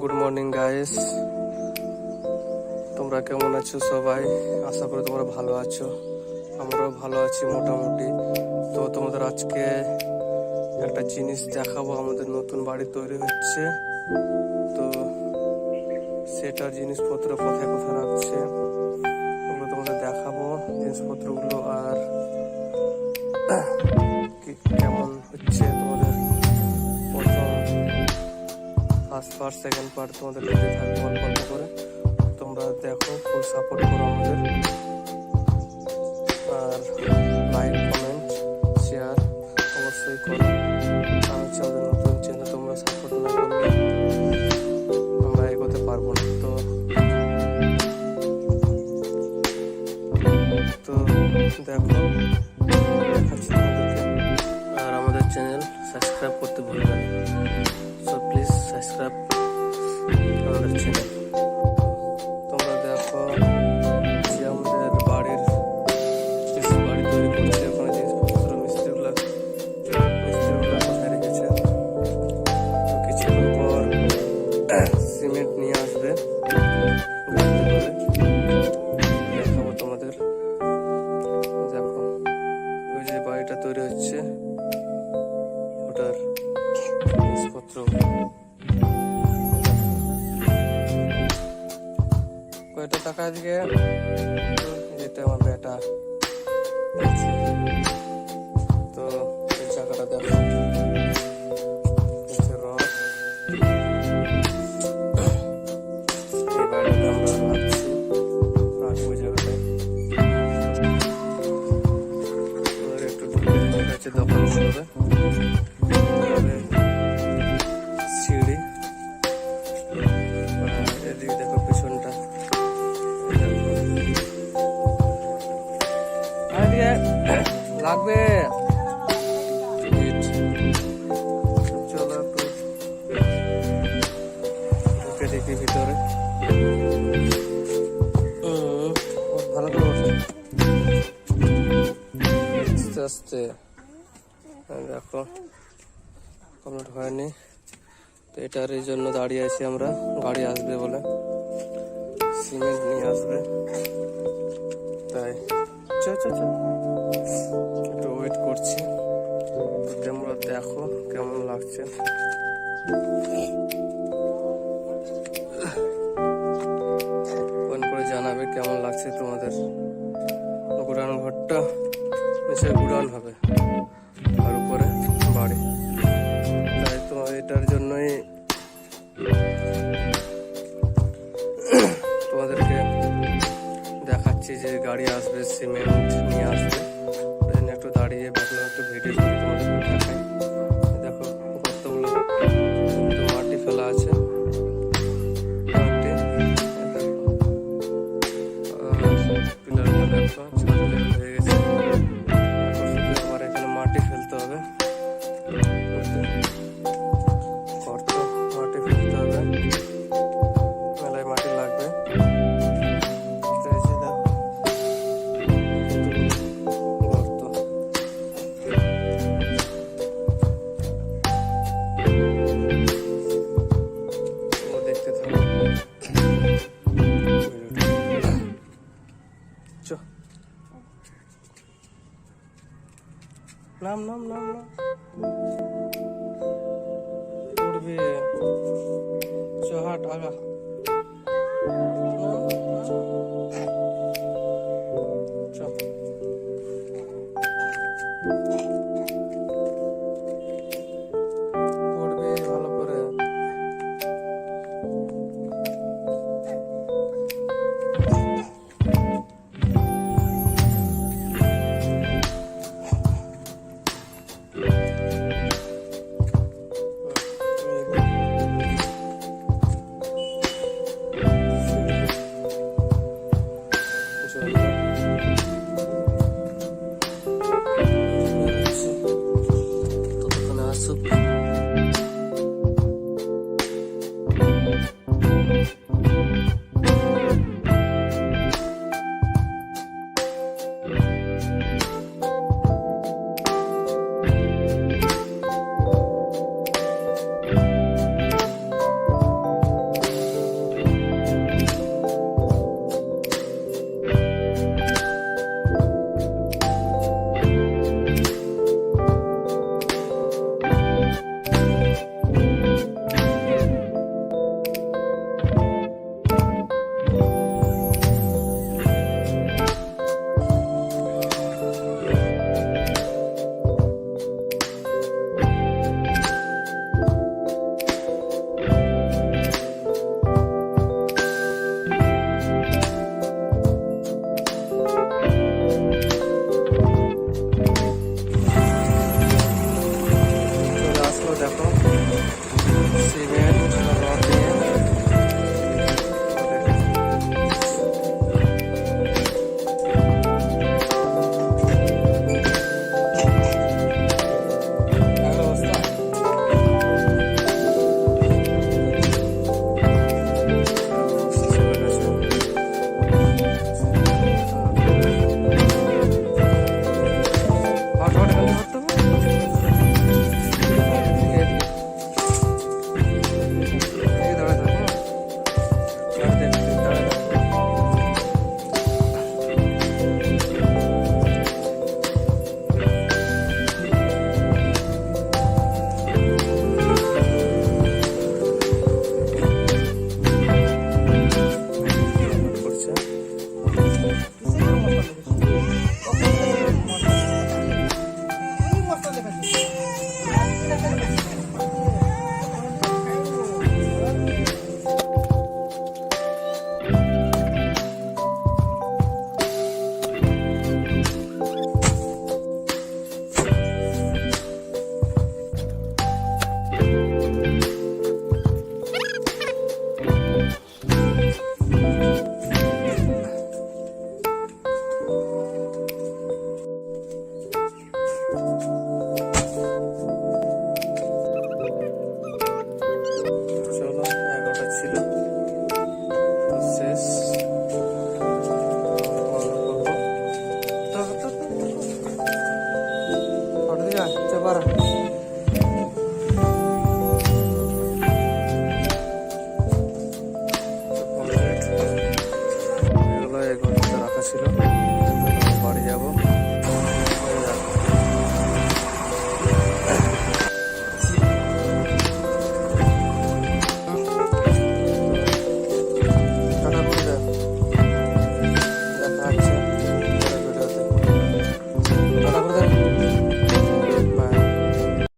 Good morning guys তোমরা কেমন আছো সবাই? আশা করি তোমরা ভালো আছো। আমরাও ভালো আছি মোটামুটি। তো তোমাদের আজকে একটা জিনিস দেখাবো, আমাদের নতুন বাড়ি তৈরি হচ্ছে। তো সেটার জিনিসপত্র কোথায় কোথায় রাখছে, ওগুলো তোমাদের দেখাবো, জিনিসপত্রগুলো আর কেমন হচ্ছে। ফার্স্ট পার্ট সেকেন্ড পার্ট তোমাদের দিতে থাকব অল্প অল্প করে। তোমরা দেখো ফুল সাপোর্ট করো আমাদের। আর লাইক সাবস্ক্রাইব আমাদের চ্যানেল তোমরা দেখো যে আমাদের বাড়ির যে বাড়ি তৈরি করছে, ওখানে জিনিসপত্র, মিস্ত্রিগুলো মিস্ত্রিগুলো কোথায় রেখেছে কিছুক্ষণ পর সিমেন্ট নিয়ে কয়টা টাকা আজকে যেতে আমার বেটা। তো এই টাকাটা দেখো দেখি ভিতরে। ভালো করে আস্তে দেখো কমপ্লিট হয়নি। তো এটার এই জন্য দাঁড়িয়ে আছি আমরা। গাড়ি আসবে বলে। সিমেন্ট নিয়ে আসবে। তাই। চ চ একটু ওয়েট করছি। তোমরা দেখো কেমন লাগছে। জন্যই তোমাদেরকে দেখাচ্ছি যে গাড়ি আসবে, সিমেন্ট নিয়ে আসবে। ওই একটু দাঁড়িয়ে ভাবলাম একটু ভিডিও করি তোমাদেরকে जो हट